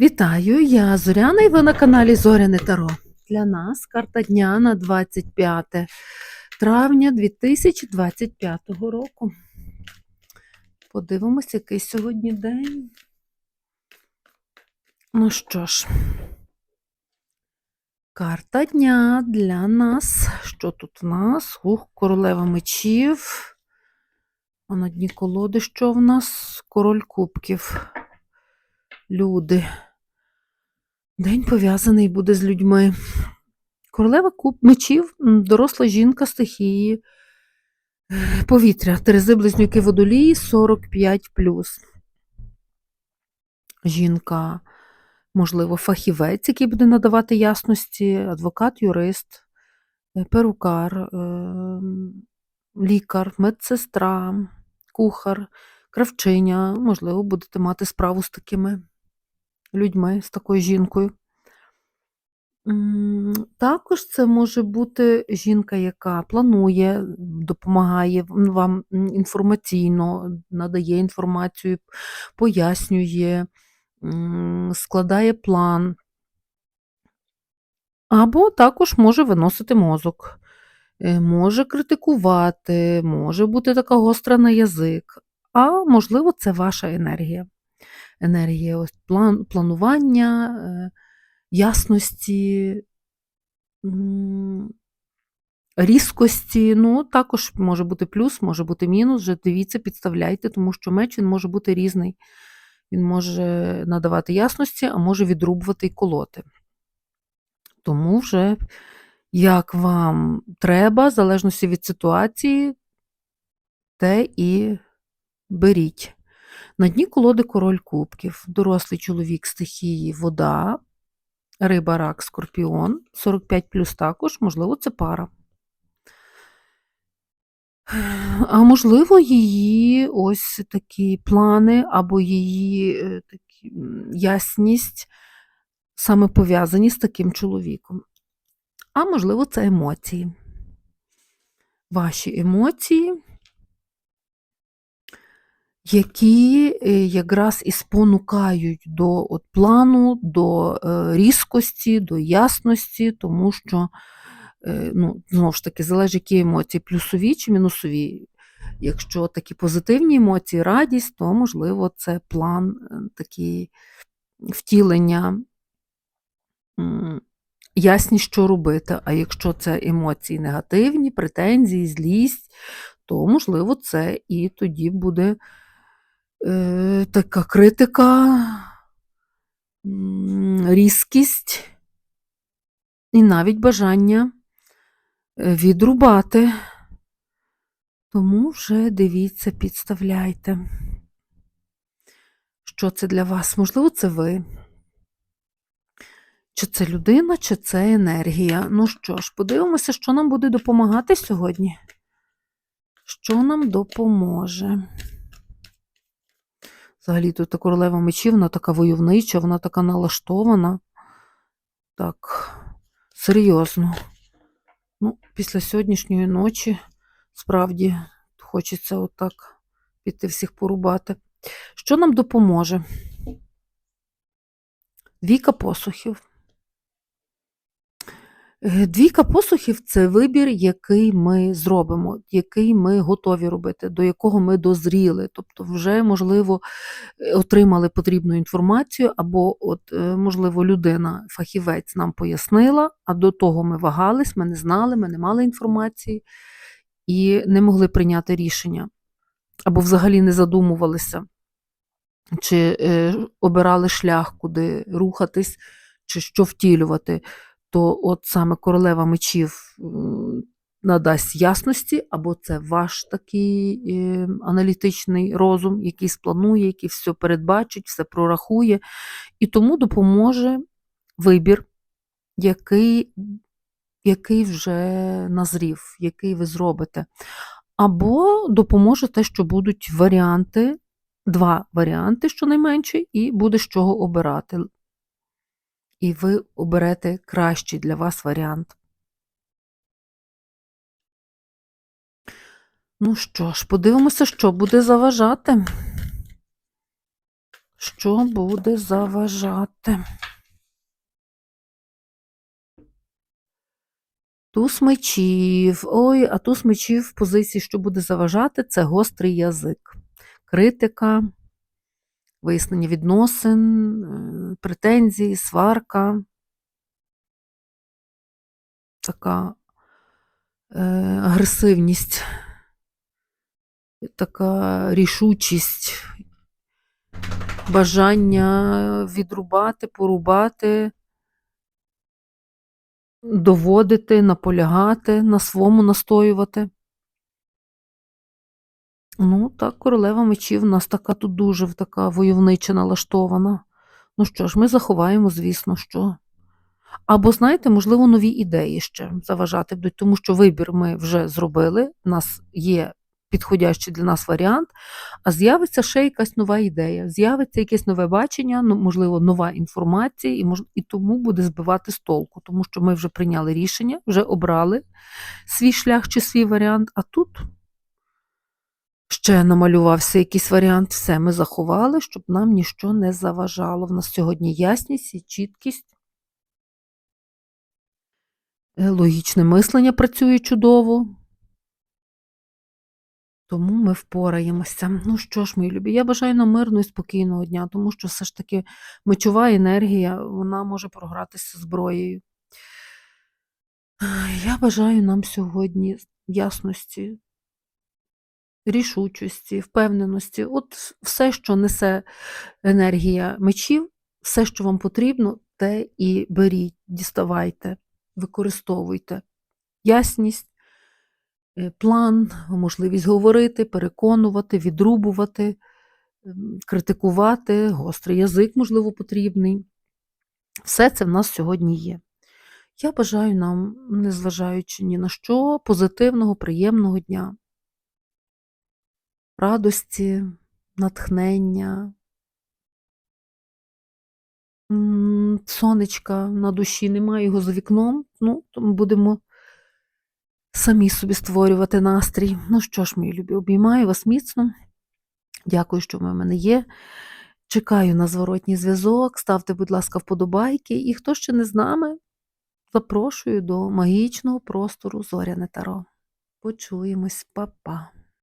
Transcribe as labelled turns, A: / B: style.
A: Вітаю, я Зоряна і ви на каналі Зоряне Таро. Для нас карта дня на 25 травня 2025 року. Подивимось, який сьогодні день. Ну що ж, карта дня для нас. Що тут в нас? Ух, королева мечів. А на дні колоди що в нас? Король кубків. Люди. День пов'язаний буде з людьми. Королева куб мечів, доросла жінка стихії, е, повітря, Терези близнюки водолії 45 Жінка, можливо, фахівець, який буде надавати ясності, адвокат, юрист, е, перукар, е, лікар, медсестра, кухар, кравчиня. Можливо, будете мати справу з такими людьми, з такою жінкою. Також це може бути жінка, яка планує, допомагає вам інформаційно, надає інформацію, пояснює, складає план. Або також може виносити мозок, е, може критикувати, може бути така гостра на язик. А можливо, це ваша енергія. Енергія ось план, планування, е, ясності, різкості. Ну, також може бути плюс, може бути мінус. Вже дивіться, підставляйте, тому що меч він може бути різний. Він може надавати ясності, а може відрубувати і колоти. Тому вже як вам треба, в залежності від ситуації, те і беріть. На дні колоди король кубків, дорослий чоловік стихії вода, риба, рак, скорпіон, 45 плюс також, можливо, це пара. А можливо, її ось такі плани або її е, такі, ясність саме пов'язані з таким чоловіком. А можливо, це емоції. Ваші емоції, які е, якраз і спонукають до от плану, до е, різкості, до ясності, тому що, е, ну, знову ж таки, залежить, які емоції, плюсові чи мінусові. Якщо такі позитивні емоції, радість, то, можливо, це план такий втілення, ясність, що робити. А якщо це емоції негативні, претензії, злість, то, можливо, це і тоді буде е, така критика, різкість і навіть бажання е, відрубати. Тому вже дивіться, підставляйте. Що це для вас? Можливо, це ви. Чи це людина, чи це енергія. Ну що ж, подивимося, що нам буде допомагати сьогодні. Що нам допоможе? Взагалі, тут королева мечів, вона така войовнича, вона така налаштована. Так, серйозно. Ну, після сьогоднішньої ночі справді хочеться отак піти всіх порубати. Що нам допоможе? Віка посухів. Е, Двійка посухів це вибір, який ми зробимо, який ми готові робити, до якого ми дозріли. Тобто, вже, можливо, е, отримали потрібну інформацію, або, от, е, можливо, людина, фахівець нам пояснила, а до того ми вагались, ми не знали, ми не мали інформації і не могли прийняти рішення, або взагалі не задумувалися, чи обирали шлях, куди рухатись, чи що втілювати то от саме королева мечів надасть ясності, або це ваш такий е, аналітичний розум, який спланує, який все передбачить, все прорахує, і тому допоможе вибір, який, який вже назрів, який ви зробите. Або допоможе те, що будуть варіанти, два варіанти, щонайменше, і буде з чого обирати і ви оберете кращий для вас варіант. Ну що ж, подивимося, що буде заважати. Що буде заважати? Туз мечів. Ой, а туз мечів в позиції, що буде заважати, це гострий язик. Критика, вияснення відносин, е, претензії, сварка. Така е, агресивність, така рішучість, бажання відрубати, порубати, доводити, наполягати, на своєму настоювати. Ну, так, королева мечів у нас така тут дуже така войовнича налаштована. Ну що ж, ми заховаємо, звісно, що. Або, знаєте, можливо, нові ідеї ще заважати будуть, тому що вибір ми вже зробили, у нас є підходящий для нас варіант, а з'явиться ще якась нова ідея, з'явиться якесь нове бачення, ну, можливо, нова інформація, і, мож... і тому буде збивати з толку, тому що ми вже прийняли рішення, вже обрали свій шлях чи свій варіант, а тут ще намалювався якийсь варіант, все ми заховали, щоб нам ніщо не заважало. В нас сьогодні ясність і чіткість. Е, Логічне мислення працює чудово. Тому ми впораємося. Ну що ж, мої любі, я бажаю нам мирного і спокійного дня, тому що все ж таки мечова енергія, вона може програтися зброєю. Я бажаю нам сьогодні ясності, рішучості, впевненості. От все, що несе енергія мечів, все, що вам потрібно, те і беріть, діставайте, використовуйте. Ясність, е, план, можливість говорити, переконувати, відрубувати, ем, критикувати, гострий язик, можливо, потрібний. Все це в нас сьогодні є. Я бажаю нам, незважаючи ні на що, позитивного, приємного дня, радості, натхнення, сонечка на душі, немає його за вікном, ну, то ми будемо самі собі створювати настрій. Ну що ж, мої любі, обіймаю вас міцно. Дякую, що ви в мене є. Чекаю на зворотній зв'язок. Ставте, будь ласка, вподобайки. І хто ще не з нами, запрошую до магічного простору Зоряне Таро. Почуємось, Па-па.